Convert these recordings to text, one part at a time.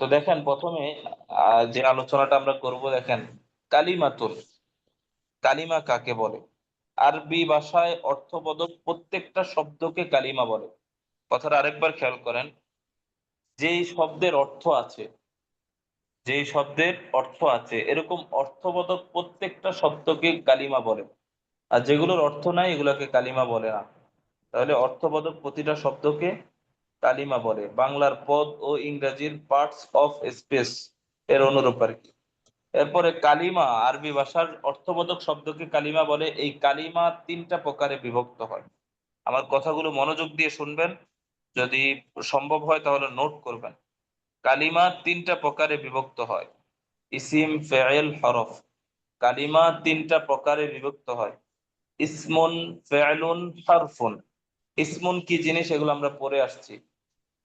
তো দেখেন, প্রথমে যে আলোচনাটা আমরা করব, দেখেন, কালিমাতুল। কালিমা কাকে বলে? আরবি ভাষায় অর্থবোধক প্রত্যেকটা শব্দকে কালিমা বলে। কথাটা আরেকবার খেয়াল করেন, যেই শব্দের অর্থ আছে, যেই শব্দের অর্থ আছে, এরকম অর্থবোধক প্রত্যেকটা শব্দকে কালিমা বলে। আর যেগুলোর অর্থ নাই, এগুলোকে কালিমা বলে না। তাহলে অর্থবোধক প্রতিটা শব্দকে কালিমা বলে বাংলার পদ ও ইংরেজির পার্টস অফ স্পেস এর অনুরূপ আর কি। এরপরে কালিমা, আরবি ভাষার অর্থবোধক শব্দকে কালিমা বলে। এই কালিমা তিনটা প্রকারে বিভক্ত হয়। আমার কথাগুলো মনোযোগ দিয়ে শুনবেন। যদি সম্ভব হয় তাহলে নোট করবেন। কালিমা তিনটা প্রকারে বিভক্ত হয়। ইসিম, ফেয়েল, হরফ। কালিমা তিনটা প্রকারে বিভক্ত হয়। ইসমুন, ফেয়েলুন, হরফুন। ইসমুন কি জিনিস? এগুলো আমরা পড়ে আসছি।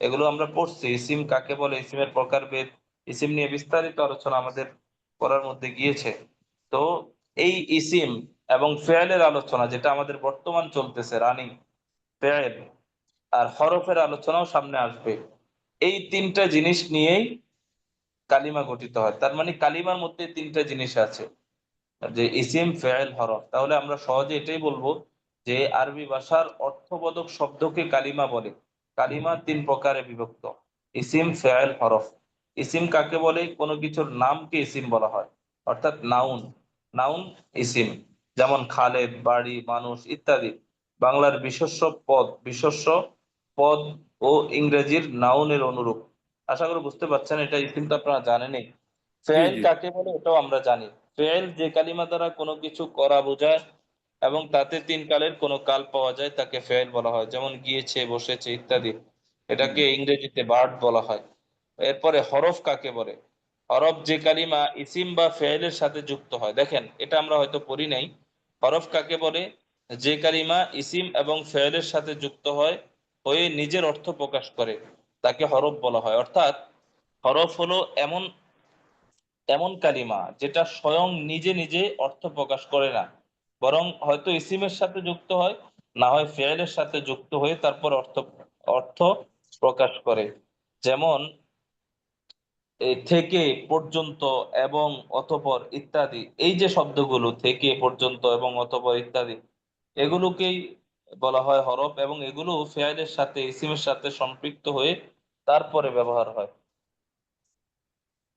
এগুলো আমরা পড়ছি। ইসিম কাকে বলে? ইসিমের প্রকারভেদ ইসিম নিয়ে বিস্তারিত আলোচনা আমাদের করার মধ্যে গিয়েছে। তো এই ইসিম এবং ফেয়েলের আলোচনা, যেটা আমাদের বর্তমান চলতেছে, রানিং ফেয়েল আর হরফের আলোচনাও সামনে আসবে। এই তিনটা জিনিস নিয়েই কালিমা গঠিত হয়। তার মানে কালিমার মধ্যে তিনটা জিনিস আছে, যে ইসিম ফেয়েল, হরফ। তাহলে আমরা সহজে এটাই বলব যে আরবি ভাষার অর্থবোধক শব্দকে কালিমা বলে। কালিমা তিন প্রকারে বিভক্ত। ইসিম ফেয়েল হরফ। ইসিম কাকে বলে? কোনো কিছুর নামকে ইসিম বলা হয়। অর্থাৎ নাউন। Noun eSIM. যেমন খালেদ বাড়ি মানুষ ইত্যাদি। বাংলার বিশস্য পদ বিশস্য পদ ও ইংরেজির নাউনের অনুরূপ। আশা করি বুঝতে পারছেন এটা ইসিম তো আপনারা জানেনই। ফেল কাকে বলে? এটাও আমরা জানি। ফেল যে কালিমা দ্বারা কোনো কিছু করা বোঝায় এবং তাতে তিন কালের কোনো কাল পাওয়া যায়, তাকে ফেল বলা হয়। যেমন গিয়েছে, বসেছে ইত্যাদি। এটাকে ইংরেজিতে বার্ড বলা হয়। এরপরে হরফ কাকে বলে? হরফ যে কালিমা ইসিম বা ফেলের সাথে যুক্ত হয়। দেখেন, এটা আমরা হয়তো পড়ি নাই। হরফ কাকে বলে? যে কালিমা ইসিম এবং ফেলের সাথে যুক্ত হয়, হয়ে নিজের অর্থ প্রকাশ করে। তাকে হরফ বলা হয়। অর্থাৎ হরফ হলো এমন এমন কালিমা যেটা স্বয়ং নিজে নিজে অর্থ প্রকাশ করে না। বরং হয়তো ইসিমের সাথে যুক্ত হয়, না হয় ফেলের সাথে যুক্ত হয়ে তারপর অর্থ অর্থ প্রকাশ করে। যেমন থেকে পর্যন্ত এবং অতঃপর ইত্যাদি, এই যে শব্দগুলো থেকে পর্যন্ত এবং অতঃপর ইত্যাদি, এগুলোকেই বলা হয় হরফ এবং এগুলো ফেয়ালের সাথে, ইসিমের সাথে সম্পৃক্ত হয়ে তারপরে ব্যবহার হয়।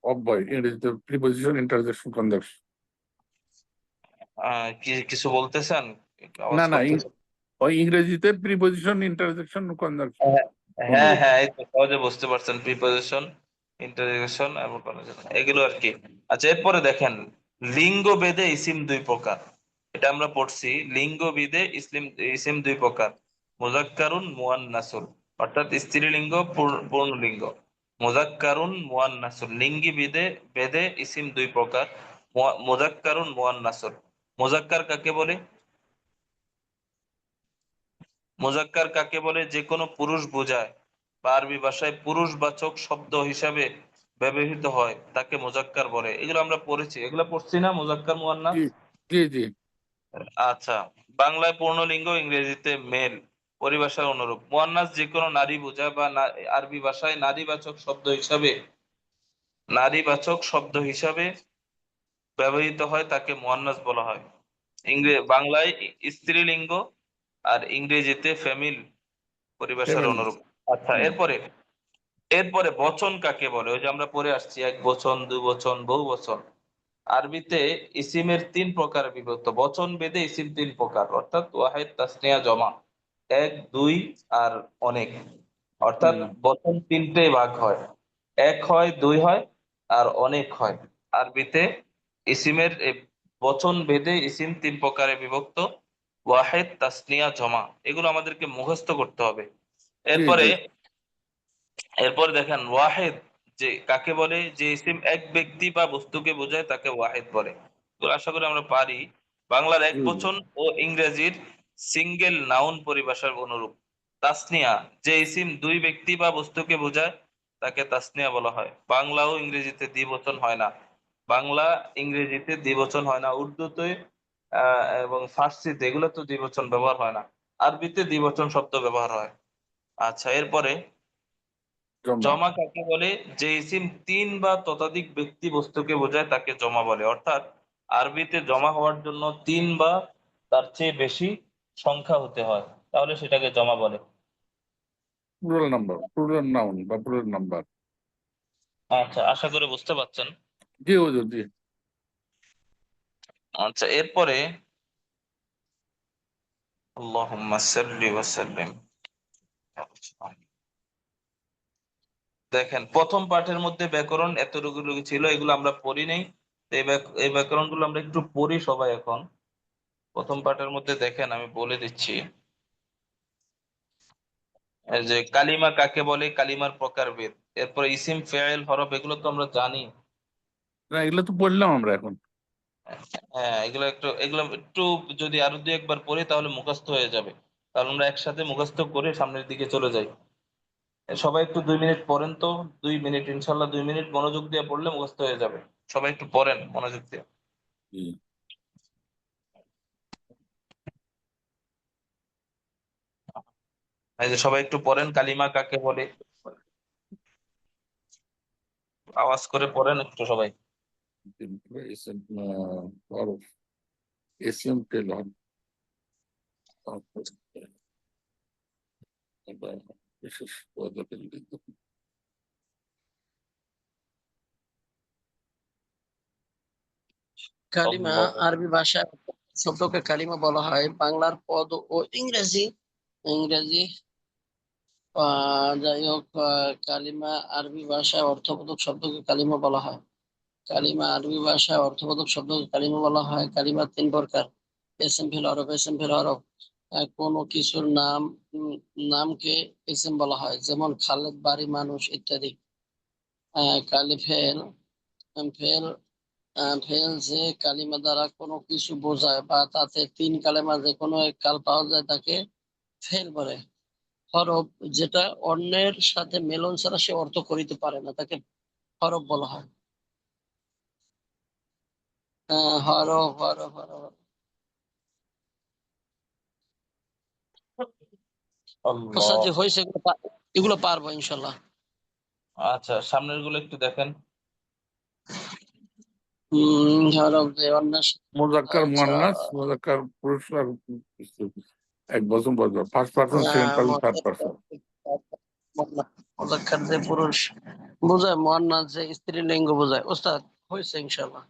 অব্যয়, ইংরেজিতে প্রিপোজিশন ইন্টারজেকশন কনজাংশন কিছু বলতেছেন না না ওই ইংরেজিতে প্রিপোজিশন ইন্টারজেকশন কনজাংশন হ্যাঁ হ্যাঁ এই তো সহজে বুঝতে পারছেন। প্রিপোজিশন ইন্টারজেকশন এবং conjugation, এগুলো আর কি। আচ্ছা এরপরে দেখেন লিঙ্গ ভেদে ইসিম দুই প্রকার। এটা আমরা পড়ছি লিঙ্গ ভেদে ইসলিম ইসিম দুই প্রকার। মুজাক্কারুন মুয়ান্নাসুল অর্থাৎ স্ত্রীলিঙ্গ পূর্ণ- পূর্ণলিঙ্গ। মুজাক্কারুন মুয়ান্নাসুল লিঙ্গি ভেদে ভেদে ইসিম দুই প্রকার। মুজাক্কারুন মুয়ান্নাসুল মুজাক্কার কাকে বলে? মোজাক্কার কাকে বলে? যে কোনো পুরুষ বোঝায়। বা আরবি ভাষায় পুরুষবাচক শব্দ হিসাবে ব্যবহৃত হয় তাকে মোজাক্কার বলে। এগুলো আমরা পড়েছি। এগুলো পড়ছি না? মোজাক্কার জি জি আচ্ছা। বাংলায় পূর্ণলিঙ্গ ইংরেজিতে মেল পরিভাষার অনুরূপ। মোয়ান্নাস যে কোনো নারী বোঝায় বা আরবি ভাষায় নারীবাচক শব্দ হিসাবে নারীবাচক শব্দ হিসাবে ব্যবহৃত হয় তাকে মুয়ান্নাস বলা হয়। ইংরে বাংলায় স্ত্রীলিঙ্গ আর ইংরেজিতে ফ্যামিল পরিবেশের অনুরূপ। আচ্ছা এরপরে এরপরে বচন কাকে বলে? ওই যে আমরা পড়ে আসছি এক বচন দুই বচন বহু বচন। আরবিতে ইসিমের তিন প্রকার বিভক্ত। বচন বেদে ইসিম তিন প্রকার অর্থাৎ ওয়াহেদ তাসনিয়া জমা। এক দুই আর অনেক। অর্থাৎ বচন তিনটে ভাগ হয়। এক হয় দুই হয় আর অনেক হয়। আরবিতে ইসিমের বচন ভেদে ইসিম তিন প্রকারে বিভক্ত। ওয়াহেদ তাসনিয়া জমা। এগুলো আমাদেরকে মুখস্থ করতে হবে। এরপরে এরপরে দেখেন ওয়াহেদ যে কাকে বলে? যে ইসিম এক ব্যক্তি বা বস্তুকে বোঝায় তাকে ওয়াহেদ বলে। আশা করি আমরা পারি। বাংলার এক। বচন ও ইংরেজির সিঙ্গেল নাউন পরিভাষার অনুরূপ। তাসনিয়া যে ইসিম দুই ব্যক্তি বা বস্তুকে বোঝায় তাকে তাসনিয়া বলা হয়। বাংলা ও ইংরেজিতে দ্বিবচন হয় না। বাংলা ইংরেজিতে দ্বিবচন হয় না উর্দুতে এবং ফার্সিতে এগুলো তো দ্বিবচন ব্যবহার হয় না। আরবিতে দ্বিবচন শব্দ ব্যবহার হয়। আচ্ছা এরপরে জমা। জমা কাকে বলে? যে ইসিম তিন বা ততোধিক ব্যক্তি বস্তুকে বোঝায় তাকে জমা বলে। অর্থাৎ আরবিতে জমা হওয়ার জন্য তিন বা তার চেয়ে বেশি সংখ্যা হতে হয়। তাহলে সেটাকে জমা বলে। প্লুরাল নাম্বার প্লুরাল নাউন বা প্লুরাল নাম্বার আচ্ছা আশা করে বুঝতে পারছেন। আচ্ছা এরপরে দেখেন, প্রথম পাঠের মধ্যে ব্যাকরণ এতটুকু ছিল, এগুলো আমরা পড়ি নাই। এই ব্যাক- এই ব্যাকরণগুলো আমরা একটু পড়ি সবাই এখন। প্রথম পাঠের মধ্যে দেখেন, আমি বলে দিচ্ছি। যে কালিমা কাকে বলে? কালিমার প্রকারভেদ। এরপর ইসিম ফেয়েল হরফ, এগুলো তো আমরা জানি। না এগুলো তো পড়লাম আমরা এখন। হ্যাঁ এগুলো একটু এগুলো একটু যদি আরও দুই একবার পড়ি তাহলে মুখস্থ হয়ে যাবে। তাহলে আমরা একসাথে মুখস্থ করে সামনের দিকে চলে যাই। সবাই একটু দুই মিনিট পড়েন তো দুই মিনিট ইনশাল্লাহ দুই মিনিট মনোযোগ দিয়ে পড়লে মুখস্থ হয়ে যাবে। সবাই একটু পড়েন মনোযোগ দিয়ে। এই যে সবাই একটু পড়েন কালিমা কাকে বলে? আওয়াজ করে পড়েন একটু সবাই। a uh, lot of This is for the building. কালিমা আরবি ভাষায় শব্দকে কালিমা বলা হয় বাংলার পদ ও ইংরেজি ইংরেজি যাই হোক কালিমা আরবি ভাষায় অর্থবোধক শব্দকে কালিমা বলা হয় কালিমা আরবি ভাষায় অর্থবোধক শব্দকে কালিমা বলা হয়। কালিমা তিন প্রকার। এসএম ফিল হরফ এসএম ফিল হরফ। কোনো কিছুর নাম নামকে এসএম বলা হয়, যেমন খালেদ, বাড়ি, মানুষ ইত্যাদি। কালি ফেল ফেল ফেল যে কালিমা দ্বারা কোনো কিছু বোঝায় বা তাতে তিন কালেমা যে কোনো এক কাল পাওয়া যায় তাকে ফেল বলে। হরফ যেটা অন্যের সাথে মেলন ছাড়া সে অর্থ করিতে পারে না, তাকে হরফ বলা হয়। আহ, হরফ হরফ হরফ যে হয়েছে এগুলো পারব ইনশাল্লাহ। আচ্ছা সামনেরগুলো একটু দেখেন। হম হরফ যে মোজাক্কার আচ্ছা। মুয়ান্নাস মোজাক্কার পুরুষ আর এক বছর বছর first person second person third person মোজাক্কার যে পুরুষ বোঝায় যে স্ত্রীলিঙ্গ বোঝায়। ওস্তাদ হয়েছে ইনশাল্লাহ।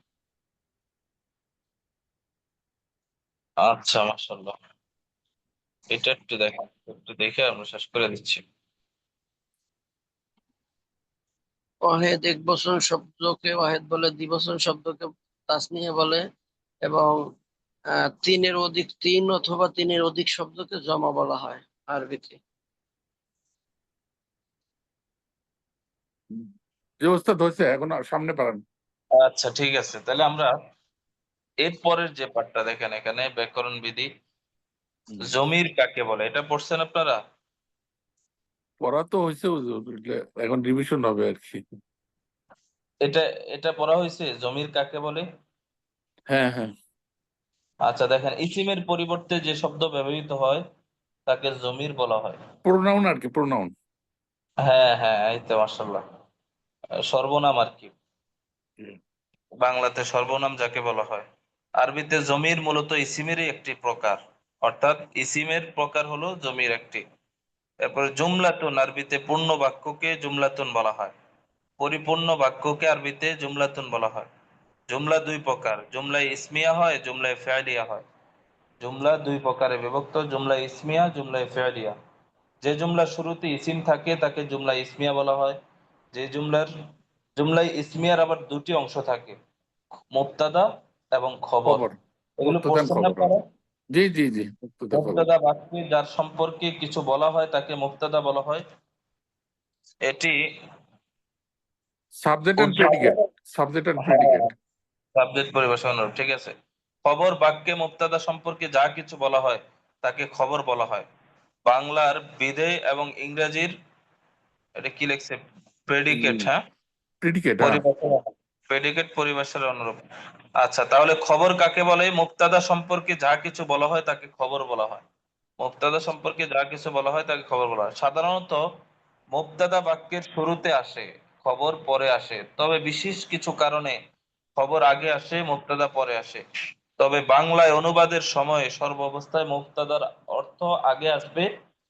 আচ্ছা মাশাআল্লাহ। এটা একটু দেখেন একটু দেখে আমরা শেষ করে দিচ্ছি। ওয়াহেদ এক বছর শব্দকে ওয়াহেদ বলে দ্বিবচন শব্দকে তাসনিয়া বলে এবং আহ, তিনের অধিক তিন অথবা তিনের অধিক শব্দকে জমা বলা হয় আরবিতে। যে অবস্থা হয়েছে এখন আর সামনে পারেন। আচ্ছা ঠিক আছে। তাহলে আমরা এরপরের যে পাঠটা দেখেন এখানে ব্যাকরণ বিধি। জমির কাকে বলে? এটা পড়ছেন আপনারা? পড়া তো হয়েছে এখন রিভিশন হবে আর কি। এটা এটা পড়া হয়েছে? জমির কাকে বলে? হ্যাঁ হ্যাঁ। আচ্ছা দেখেন ইসিমের পরিবর্তে যে শব্দ ব্যবহৃত হয় তাকে জমির বলা হয়। প্রোনাউন আর কি প্রোনাউন হ্যাঁ হ্যাঁ এই তো মার্শাল্লাহ সর্বনাম আর কি। বাংলাতে সর্বনাম যাকে বলা হয়। আরবিতে জমির মূলত ইসিমেরই একটি প্রকার, অর্থাৎ ইসিমের প্রকার হলো জমির একটি। এরপরে জুমলাতুন, আরবিতে পূর্ণ বাক্যকে জুমলাতুন বলা হয়। পরিপূর্ণ বাক্যকে আরবিতে জুমলাতুন বলা হয়। জুমলা দুই প্রকার জুমলা ইসমিয়া হয়, জুমলায় ফেয়ালিয়া হয়। জুমলা দুই প্রকারে বিভক্ত জুমলা ইসমিয়া, জুমলায় ফেয়ালিয়া যে জুমলার শুরুতে ইসিম থাকে, তাকে জুমলা ইসমিয়া বলা হয়। যে জুমলার, জুমলায় ইসমিয়ার আবার দুটি অংশ থাকে। মুবতাদা এবং খবর। এগুলো? জি জি জি মুক্তদা বাক্যে যার সম্পর্কে কিছু বলা হয় তাকে মুবতাদা বলা হয়। এটি subject and predicate subject and predicate subject ঠিক আছে। খবর বাক্যে মুবতাদা সম্পর্কে যা কিছু বলা হয় তাকে খবর বলা হয়। বাংলার বিধে এবং ইংরেজির এটা কি লিখছে? প্রেডিকেট হ্যাঁ? প্রেডিকেট প্রেডিকেট পরিভাষার অনুরূপ। আচ্ছা তাহলে খবর কাকে বলে? মুক্তাদা সম্পর্কে যা কিছু বলা হয় তাকে খবর বলা হয়। মুক্তাদা সম্পর্কে যা কিছু বলা হয় তাকে খবর বলা হয়। সাধারণত মুবতাদা বাক্যের শুরুতে আসে, খবর পরে আসে। তবে বিশেষ কিছু কারণে খবর আগে আসে, মুক্তাদা পরে আসে। তবে বাংলায় অনুবাদের সময় সর্বাবস্থায় মুক্তাদার অর্থ আগে আসবে,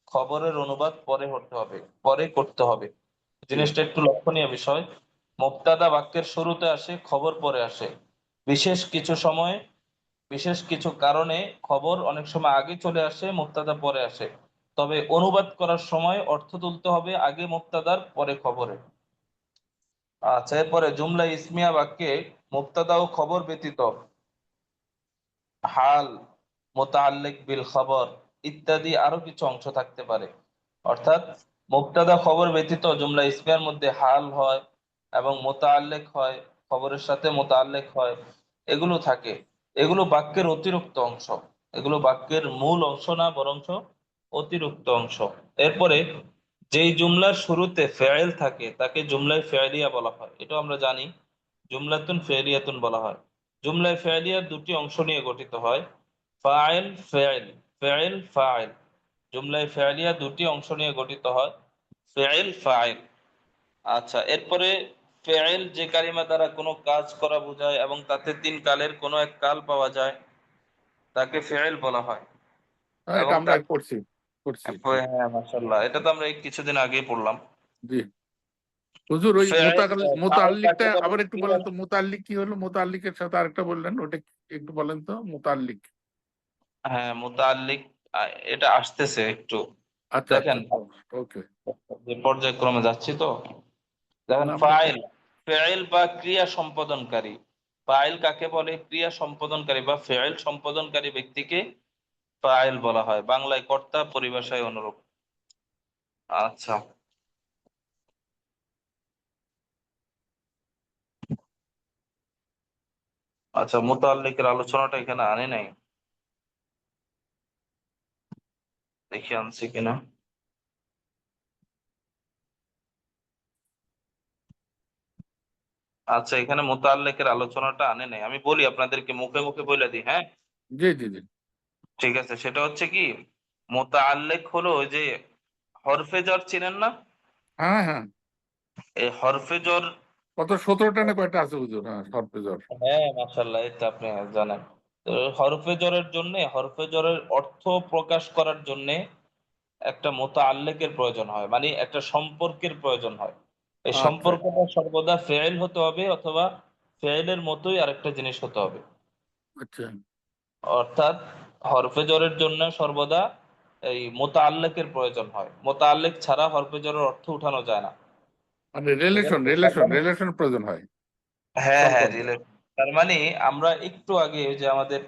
খবরের অনুবাদ পরে করতে হবে, পরে করতে হবে। জিনিসটা একটু লক্ষণীয় বিষয়। মুবতাদা বাক্যের শুরুতে আসে, খবর পরে আসে। বিশেষ কিছু সময়, বিশেষ কিছু কারণে খবর অনেক সময় আগে চলে আসে, মুক্তাদা পরে আসে। তবে অনুবাদ করার সময় অর্থ তুলতে হবে আগে মুক্তাদার, পরে খবরে। আচ্ছা এরপরে জুমলা ইসমিয়া বাক্যে মুবতাদা ও খবর ব্যতীত। হাল মোতাল্লিক বিল খবর ইত্যাদি আরও কিছু অংশ থাকতে পারে। অর্থাৎ মুক্তাদা খবর ব্যতীত জুমলা ইসমিয়ার মধ্যে হাল হয় এবং মোতাল্লেক হয়, খবরের সাথে মোতাল্লেক হয়, এগুলো থাকে। এগুলো বাক্যের অতিরিক্ত অংশ। এগুলো বাক্যের মূল অংশ না, বরঞ্চ অতিরিক্ত অংশ। এরপরে যেই জুমলার শুরুতে ফেয়েল থাকে, তাকে জুমলায় ফেয়ালিয়া বলা হয়। এটা আমরা জানি, জুমলাতুন ফেয়ালিয়াতুন বলা হয়। জুমলায় ফেয়ালিয়া দুটি অংশ নিয়ে গঠিত হয় ফেয়েল ফেয়েল ফাইল জুমলায় ফেয়ালিয়া দুটি অংশ নিয়ে গঠিত হয় ফেয়েল ফাইল আচ্ছা এরপরে ফেয়েল যে কালিমা দ্বারা কোনো কাজ করা বোঝায় এবং তাতে তিন কালের কোনো এক কাল পাওয়া যায় তাকে ফেয়েল বলা হয়। হ্যাঁ, হ্যাঁ মাশাআল্লাহ এটা তো আমরা কিছুদিন আগেই পড়লাম। জি। হুজুর ওই ফেয়েল, মোতাকাল- আহ, মোতাল্লিকটা তাকে বলে আবার একটু বলেন তো মোতাল্লিক কি হলো? মোতাল্লিকের সাথে আরেকটা বললেন ওটা একটু বলেন তো মোতাল্লিক হ্যাঁ এটা আসতেছে একটু। আচ্ছা দেখেন। ওকে। যে পর্যায়ক্রমে যাচ্ছি তো। দেখেন ফাইল। ফেইল বা ক্রিয়া সম্পাদনকারী। ফাইল কাকে বলে? ক্রিয়া সম্পাদনকারী বা ফেইল সম্পাদনকারী ব্যক্তিকে ফাইল বলা হয়। বাংলায় কর্তা পরিভাষায় অনুরূপ। আচ্ছা। আচ্ছা মুতাল্লিকের আলোচনাটা এখানে আনে নাই। দেখি আনছি কিনা। আচ্ছা এখানে মুতাল্লিকের আলোচনাটা আনে নাই। আমি বলি আপনাদেরকে মুখে মুখে বলে দিই হ্যাঁ? জি জি জি। ঠিক আছে সেটা হচ্ছে কি মোতাল্লেক হলো ওই যে হরফে জ্বর চিনেন না? হ্যাঁ হ্যাঁ। এই হরফে জ্বর কত সতেরোটা না কয়টা আছে হুজুর? হ্যাঁ সর্পে জ্বর হ্যাঁ মাশাল্লাহ এই তো আপনি জানেন। তো হরফে জ্বরের জন্য হরফে জ্বরের অর্থ প্রকাশ করার জন্য একটা মোতাল্লেকের প্রয়োজন হয় মানে একটা সম্পর্কের প্রয়োজন হয়। এই আচ্ছা। সম্পর্কটা সর্বদা ফেইল হতে হবে অথবা ফেইলের মতোই আরেকটা জিনিস হতে হবে। আচ্ছা। অর্থাৎ হরফে জরের জন্য সর্বদা এই মোতাল্লেকের প্রয়োজন হয়। মোতাল্লেক ছাড়া হরফে জরের অর্থ উঠানো যায় না। মানে রিলেশন রিলেশন রিলেশন প্রয়োজন হয়। হ্যাঁ হ্যাঁ relate। তার মানে আমরা একটু আগে যে আমাদের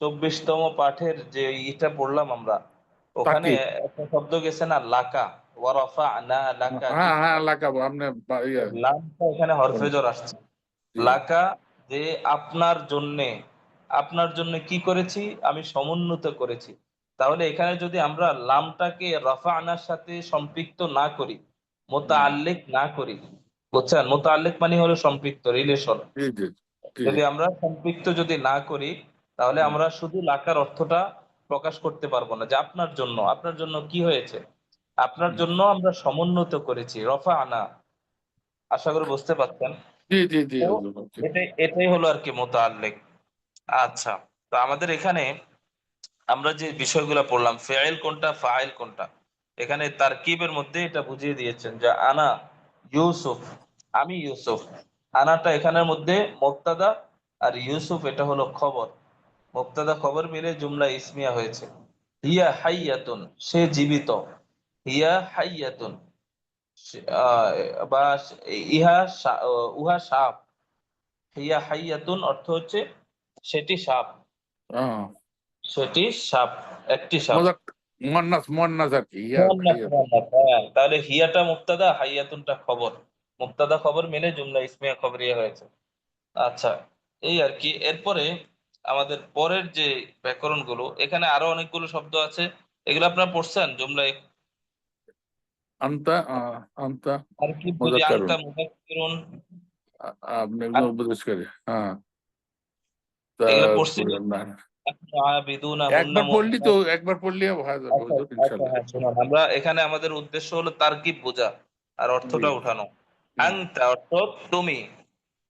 চব্বিশতম পাঠের যে ইটা পড়লাম আমরা ওখানে একটা শব্দ গেছে না লাকা। লাকা হ্যাঁ হ্যাঁ আপনি বা- ইয়ে, এখানে হরফে জর আসছে লাকা যে আপনার জন্যে আপনার জন্য কি করেছি? আমি সমুন্নত করেছি। তাহলে এখানে যদি আমরা লামটাকে রফা আনার সাথে সম্পৃক্ত না করি মোতা আল্লেখ না করি বুঝছেন? মোতা আল্লেখ মানে হলো সম্পৃক্ত রিলেশন যদি আমরা সম্পৃক্ত যদি না করি তাহলে আমরা শুধু লাকার অর্থটা প্রকাশ করতে পারব না। যে আপনার জন্য আপনার জন্য কি হয়েছে? আপনার জন্য আমরা সমুন্নত করেছি। রফা আনা আশা করি বুঝতে পারছেন? জি জি জি। এটাই হলো আর কি মোতাল্লেক আচ্ছা তো আমাদের এখানে আমরা যে বিষয়গুলো পড়লাম ফেইল কোনটা ফাইল কোনটা? এখানে তারকিবের মধ্যে এটা বুঝিয়ে দিয়েছেন যে আনা ইউসুফ আমি ইউসুফ। আনাটা এখানের মধ্যে মুক্তাদা আর ইউসুফ এটা হলো খবর। মুক্তাদা খবর মিলে জুমলা ইসমিয়া হয়েছে। হিয়া হাইয়াতুন সে জীবিত। হিয়া হাইয়াতুন। বা ইহা উহা সাপ। হিয়া হাইয়াতুন অর্থ হচ্ছে সেটি সাপ। সেটি সাপ একটি সাপ। মুয়ান্নাস মুয়ান্নাস আর কি ইয়া মুয়ান্নাস, ইয়া। মুয়ান্নাস, হ্যাঁ, তাহলে হিয়াটা মুক্তাদা হাইয়াতুনটা খবর। মুক্তাদা খবর মিলে জুমলা ইসমিয়া খবরিয়া হয়েছে। আচ্ছা এই আর কি। এরপরে আমাদের পরের যে ব্যাকরণগুলো এখানে আরও অনেকগুলো শব্দ আছে। এগুলো আপনারা পড়ছেন জুমলায়? আন্তা আন্তা কি বুঝি মুযাক্কারুন। আনতা আপনি হ্যাঁ একবার পড়লি তো একবার পড়লি হয়ে যাবে আচ্ছা, আচ্ছা, আমরা এখানে আমাদের উদ্দেশ্য হলো তারকিব বোঝা আর অর্থটা উঠানো। আংতা অর্থ তুমি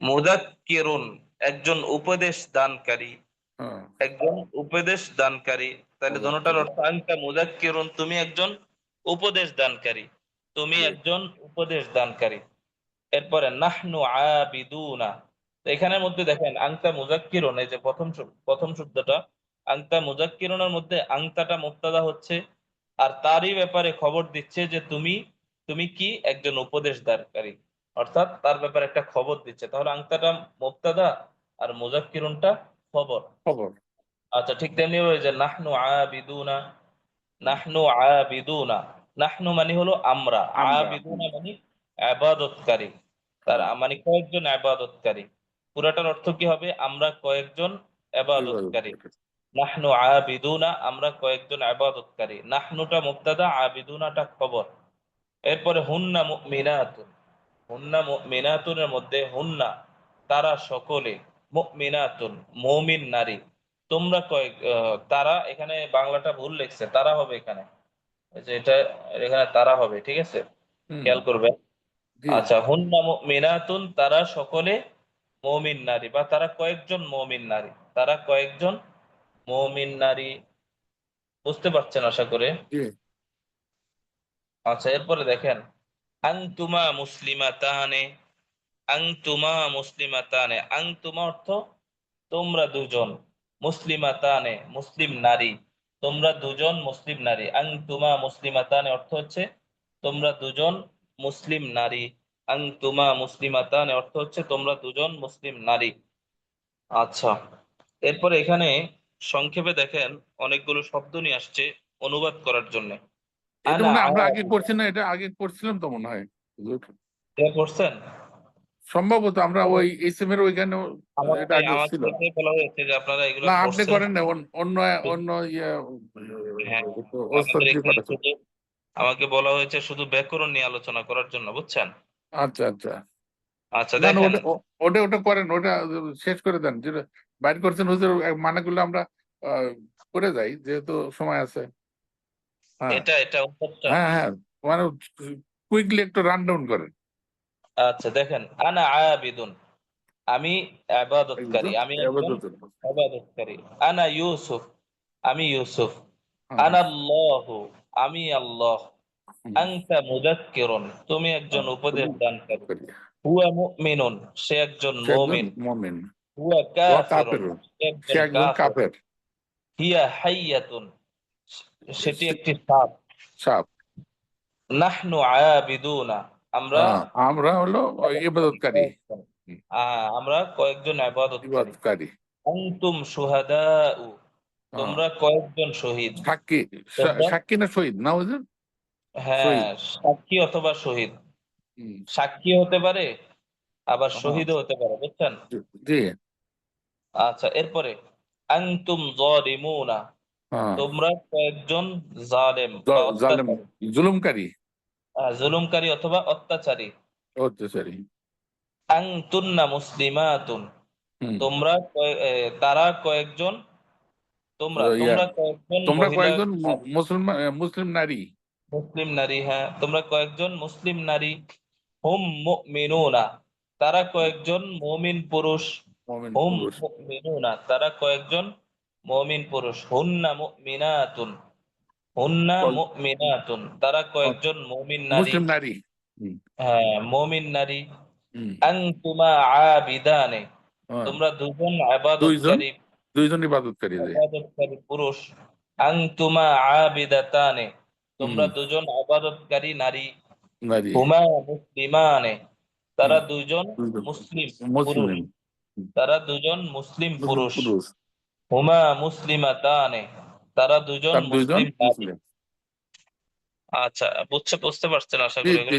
মুদাক্কিরুন একজন উপদেশ দানকারী। একজন উপদেশ দানকারী। তাহলে দোনোটার। অর্থ আংতা মুদাক্কিরুন তুমি একজন উপদেশ দানকারী। তুমি একজন উপদেশ দানকারী। এরপরে নাহনু আবিদুনা। এখানের মধ্যে দেখেন আংতা মুজাক্কিরুন এই যে প্রথম প্রথম শব্দটা আংতা মুজাক্কিরুনের মধ্যে আংতাটা মুক্তাদা হচ্ছে আর তারই ব্যাপারে খবর দিচ্ছে যে তুমি তুমি কি একজন উপদেশ দানকারী। অর্থাৎ তার ব্যাপারে একটা খবর দিচ্ছে। তাহলে আংতাটা মুক্তাদা আর মুজাক্কিরুনটা খবর। খবর। আচ্ছা ঠিক তেমনি ওই যে নাহনু আবিদুনা। নাহনু আবিদুনা। নাহনু মানে হলো আমরা। আবিদুনা মানে আবাদতকারী। তার মানে কয়েকজন আবাদতকারী। পুরাটার অর্থ কি হবে? আমরা কয়েকজন আবাদতকারী। নাহনু আবিদুনা আমরা কয়েকজন আবাদতকারী। নাহনুটা মুক্তাদা আবিদুনাটা খবর। এরপরে হুন্না মুমিনাতুন। হুন্না মুমিনাতুনের মধ্যে হুন্না তারা সকলে মুমিনাতুন মুমিন নারী। তোমরা কয়েক তারা এখানে বাংলাটা ভুল লিখছে তারা হবে এখানে। যে এটা এখানে তারা হবে ঠিক আছে? খেয়াল করবে জি। আচ্ছা হুন্না মুমিনাতুন তারা সকলে মুমিন নারী বা তারা কয়েকজন মুমিন নারী তারা কয়েকজন মুমিন নারী। বুঝতে পারছেন আশা করে? আচ্ছা এরপরে দেখেন আংতুমা মুসলিমাতানে আংতুমা মুসলিমাতানে আংতুমা অর্থ তোমরা দুজন মুসলিমাতানে মুসলিম নারী। তোমরা দুজন মুসলিম নারী। আংতুমা মুসলিমাতানে অর্থ হচ্ছে তোমরা দুজন মুসলিম নারী। আংতুমা মুসলিমাতানে অর্থ হচ্ছে তোমরা দুজন মুসলিম নারী। আচ্ছা এরপর এখানে সংক্ষেপে দেখেন অনেকগুলো শব্দ নিয়ে আসছে অনুবাদ করার জন্য। আমরা আগে করছি না এটা আগে করছিলাম তো মনে হয়। হুজুর। সম্ভবত আমরা ওই এসএম এর ওইখানে এটা আগে ছিল। দেখে বলা হয়েছে যে আপনারা এগুলো না আপনি করেন না অন্য অন্য ইয়ে হ্যাঁ, আমাকে বলা হয়েছে শুধু ব্যাকরণ নিয়ে আলোচনা করার জন্য বুঝছেন? আচ্ছা আচ্ছা। আচ্ছা দেখেন। ওটা ওটা করেন ওটা শেষ করে দেন। যেটা বাইর করছেন হুজুর মানেগুলো আমরা করে যাই যেহেতু সময় আছে। হ্যাঁ। এটা এটা হ্যাঁ হ্যাঁ মানে কুইকলি একটু রান ডাউন করেন। আচ্ছা দেখেন আনা আবিদুন আমি আবাদতকারী আমি আবাদতকারী। আনা ইউসুফ আমি ইউসুফ। আনা আল্লাহু আমি আল্লাহ। হুম, আনতা মুযাক্কিরুন তুমি একজন হ্যাঁ, উপদেশ দানকারী। করি। হুয়া মুমিনুন সে একজন মুমিন। মুমিন। হুয়া কাফিরুন সে একজন কাফের। হিয়া হাইয়াতুন সেটি একটি সাপ। সাপ। নাহনু আবিদুনা আমরা হ্যাঁ, আমরা হলো ইবাদতকারী। আমরা কয়েকজন ইবাদতকারী। আনতুম শুহাদাউ তোমরা কয়েকজন শহীদ। সাক্ষী সাক্ষী না শহীদ? না হ্যাঁ সাক্ষী অথবা শহীদ। সাক্ষী হতে পারে আবার হ্যাঁ। শহীদও হতে পারে বুঝছেন? জি আচ্ছা এরপরে আনতুম যালিমুনা হ্যাঁ। তোমরা কয়েকজন জালেম জালেম জুলুমকারী। জুলুমকারী অথবা অত্যাচারী। অত্যাচারী। আনতুন্না মুসলিমাতুন। তোমরা তারা কয়েকজন তোমরা তোমরা কয়েকজন তোমরা কয়েকজন মুসলমান মুসলিম নারী। মুসলিম নারী হ্যাঁ তোমরা কয়েকজন মুসলিম নারী। হুম মুমিনুনা তারা কয়েকজন মুমিন পুরুষ। হুম। মুমিনুনা তারা কয়েকজন মুমিন পুরুষ। হুন্না মুমিনাতুন। হুন্না মুমিনাতুন তারা কয়েকজন মুমিন নারী। মুসলিম নারী। হ্যাঁ মুমিন নারী। আনতুমা আবিদানে তোমরা দুজন আবাদতকারী দুইজন ইবাদতকারী যে আবাদতকারী পুরুষ। আনতুমা আবিদাতানে তোমরা দুজন আবাদতকারী নারী। নারী। হুমা মুসলিমানে তারা দুজন মুসলিম পুরুষ। তারা দুজন মুসলিম পুরুষ। হুমা মুসলিমাতানে তারা দুজন মুসলিম আচ্ছা বুঝছে বুঝতে পারছেন আশা করি।